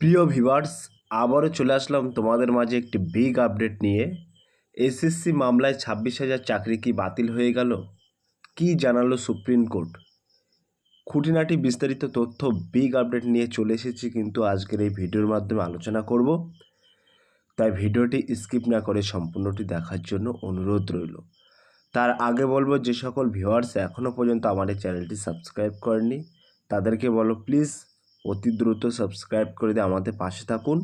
প্রিয় ভিভার্স আবারও চলে আসলাম তোমাদের মাঝে একটি বিগ আপডেট নিয়ে। এসএসসি মামলায় ছাব্বিশ হাজার চাকরি কি বাতিল হয়ে গেল? কি জানালো সুপ্রিম কোর্ট? খুঁটিনাটি বিস্তারিত তথ্য বিগ আপডেট নিয়ে চলে এসেছি কিন্তু আজকের এই ভিডিওর মাধ্যমে আলোচনা করব। তাই ভিডিওটি স্কিপ না করে সম্পূর্ণটি দেখার জন্য অনুরোধ রইল। তার আগে বলব, যে সকল ভিউয়ার্স এখনও পর্যন্ত এই চ্যানেলটি সাবস্ক্রাইব করেনি তাদেরকে বলো প্লিজ অতি দ্রুত সাবস্ক্রাইব করে দিয়ে আমাদের পাশে থাকুন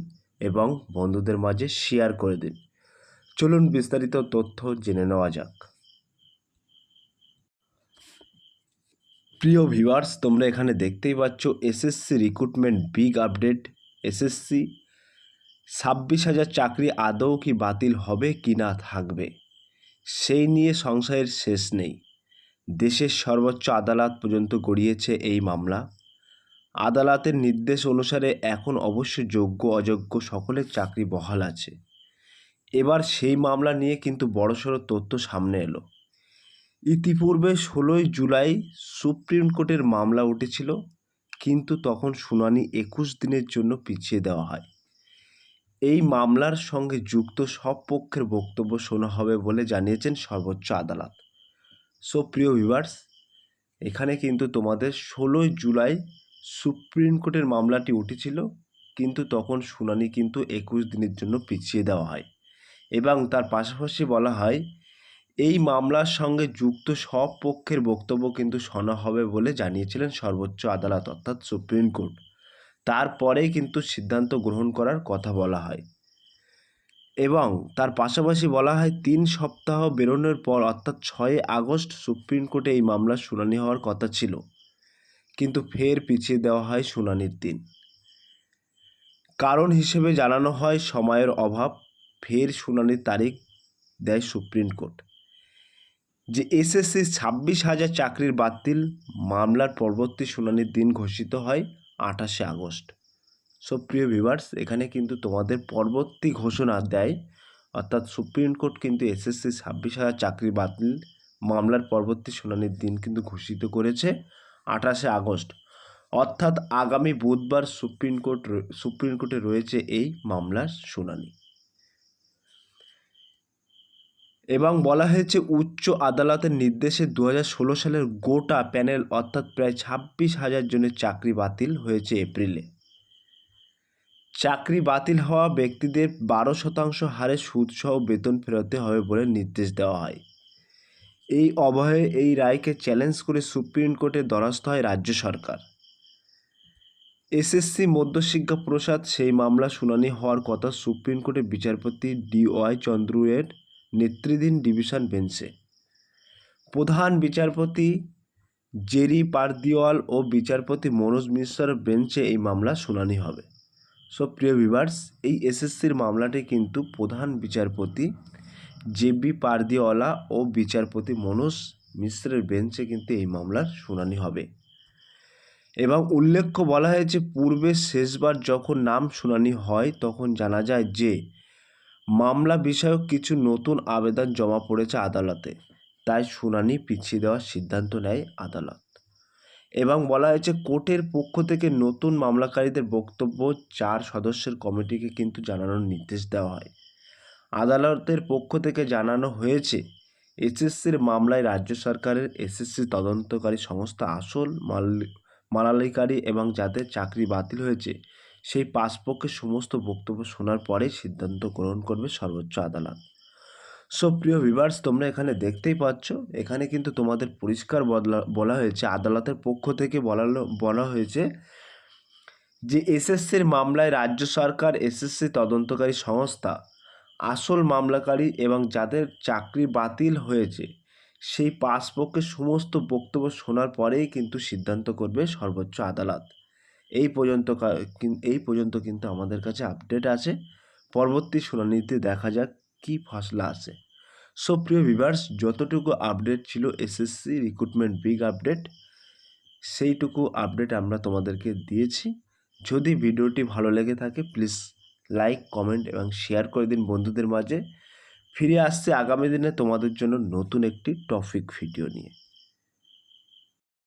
এবং বন্ধুদের মাঝে শেয়ার করে দিন। চলুন বিস্তারিত তথ্য জেনে নেওয়া যাক। প্রিয় ভিউয়ার্স তোমরা এখানে দেখতেই পাচ্ছ SSC recruitment big update SSC ছাব্বিশ হাজার চাকরি আদৌ কি বাতিল হবে কি না থাকবে, সেই নিয়ে সংশয়ের শেষ নেই। দেশের সর্বোচ্চ আদালত পর্যন্ত গড়িয়েছে এই মামলা। আদালতের নির্দেশ অনুসারে এখন অবশ্য যোগ্য অযোগ্য সকলের চাকরি বহাল আছে। এবার সেই মামলা নিয়ে কিন্তু বড়সড় তথ্য সামনে এলো। ইতিপূর্বে ষোলোই জুলাই সুপ্রিম কোর্টের মামলা উঠেছিল, কিন্তু তখন শুনানি একুশ দিনের জন্য পিছিয়ে দেওয়া হয়। এই মামলার সঙ্গে যুক্ত সব পক্ষের বক্তব্য শোনা হবে বলে জানিয়েছেন সর্বোচ্চ আদালত। সো প্রিয় ভিভার্স এখানে কিন্তু তোমাদের ষোলোই জুলাই সুপ্রিম কোর্টের মামলাটি উঠেছিল, কিন্তু তখন শুনানি কিন্তু একুশ দিনের জন্য পিছিয়ে দেওয়া হয়। এবং তার পাশাপাশি বলা হয়, এই মামলার সঙ্গে যুক্ত সব পক্ষের বক্তব্য কিন্তু শোনা হবে বলে জানিয়েছিলেন সর্বোচ্চ আদালত, অর্থাৎ সুপ্রিম কোর্ট। তারপরেই কিন্তু সিদ্ধান্ত গ্রহণ করার কথা বলা হয়। এবং তার পাশাপাশি বলা হয়, তিন সপ্তাহ বেরোনোর পর, অর্থাৎ ছয় আগস্ট, সুপ্রিম কোর্টে এই মামলার শুনানি হওয়ার কথা ছিল। কিন্তু ফের পিছিয়ে দেওয়া হয় শুনানির দিন। কারণ হিসেবে জানানো হয়, সময়ের অভাব, ফের শুনানির তারিখ দেয় সুপ্রিম কোর্ট। যে এসএসসি ছাব্বিশ হাজার চাকরির বাতিল, মামলার পরবর্তী শুনানির দিন ঘোষিত হয় আঠাশে আগস্ট। সো, প্রিয় ভিভার্স এখানে কিন্তু তোমাদের পরবর্তী ঘোষণা দেয়, অর্থাৎ সুপ্রিম কোর্ট কিন্তু এসএসসি ছাব্বিশ হাজার চাকরি বাতিল, মামলার পরবর্তী শুনানির দিন কিন্তু ঘোষিত করেছে। আঠাশে আগস্ট। অর্থাৎ আগামী বুধবার সুপ্রিম কোর্ট সুপ্রিম কোর্টে রয়েছে এই মামলার শুনানি। এবং বলা হয়েছে, উচ্চ আদালতের নির্দেশে দু সালের গোটা প্যানেল, অর্থাৎ প্রায় ছাব্বিশ হাজার জনের চাকরি বাতিল হয়েছে এপ্রিলে। চাকরি বাতিল হওয়া ব্যক্তিদের বারো শতাংশ হারে সুদসহ বেতন ফেরতে হবে বলে নির্দেশ দেওয়া হয়। এই অবহে এই রায়কে চ্যালেঞ্জ করে সুপ্রিম কোর্টে দ্বারস্থ হয় রাজ্য সরকার। এসএসসি মধ্যশিক্ষা প্রসাদ সেই মামলা শুনানি হওয়ার কথা সুপ্রিম কোর্টের বিচারপতি ডিওয়াই চন্দ্রুয়ের নেতৃধীন ডিভিশন বেঞ্চে। প্রধান বিচারপতি জেরি পারদিওয়াল ও বিচারপতি মনোজ মিশ্রার বেঞ্চে এই মামলা শুনানি হবে। সো প্রিয় ভিভার্স এই এসএসসির মামলাটি কিন্তু প্রধান বিচারপতি জেবি পারদিওয়ালা ও বিচারপতি মনোজ মিশ্রের বেঞ্চে কিন্তু এই মামলার শুনানি হবে। এবং উল্লেখ্য বলা হয়েছে, পূর্বে শেষবার যখন নাম শুনানি হয়, তখন জানা যায় যে, মামলা বিষয়ক কিছু নতুন আবেদন জমা পড়েছে আদালতে। তাই শুনানি পিছিয়ে দেওয়ার সিদ্ধান্ত নেয় আদালত। এবং বলা হয়েছে, কোর্টের পক্ষ থেকে নতুন মামলাকারীদের বক্তব্য চার সদস্যের কমিটিকে কিন্তু জানানোর নির্দেশ দেওয়া হয়। আদালতের পক্ষ থেকে জানানো হয়েছে, এসএসসির মামলায় রাজ্য সরকারের এসএসসি তদন্তকারী সংস্থা আসল মাল মালালিকারী এবং যাদের চাকরি বাতিল হয়েছে, সেই পাঁচপক্ষের সমস্ত বক্তব্য শোনার পরে সিদ্ধান্ত গ্রহণ করবে সর্বোচ্চ আদালত। সো, প্রিয় ভিভার্স তোমরা এখানে দেখতেই পাচ্ছ, এখানে কিন্তু তোমাদের পরিষ্কার বদলা বলা হয়েছে, আদালতের পক্ষ থেকে বলালো বলা হয়েছে যে, এসএসসির মামলায় রাজ্য সরকার এসএসসি তদন্তকারী সংস্থা আসল মামলাকারী এবং যাদের চাকরি বাতিল হয়েছে, সেই পাঁচ পক্ষের সমস্ত বক্তব্য শোনার পরেই কিন্তু সিদ্ধান্ত করবে সর্বোচ্চ আদালত। এই পর্যন্ত এই পর্যন্ত কিন্তু আমাদের কাছে আপডেট আছে। পরবর্তী শুনানিতে দেখা যাক কী ফসলা আছে। সো, প্রিয় ভিভার্স যতটুকু আপডেট ছিল এসএসসি রিক্রুটমেন্ট বিগ আপডেট, সেইটুকু আপডেট আমরা তোমাদেরকে দিয়েছি। যদি ভিডিওটি ভালো লেগে থাকে, প্লিজ লাইক কমেন্ট এবং শেয়ার করে দিন বন্ধুদের মাঝে। ফিরে আসছে আগামী দিনে তোমাদের জন্য নতুন একটি টপিক ভিডিও নিয়ে।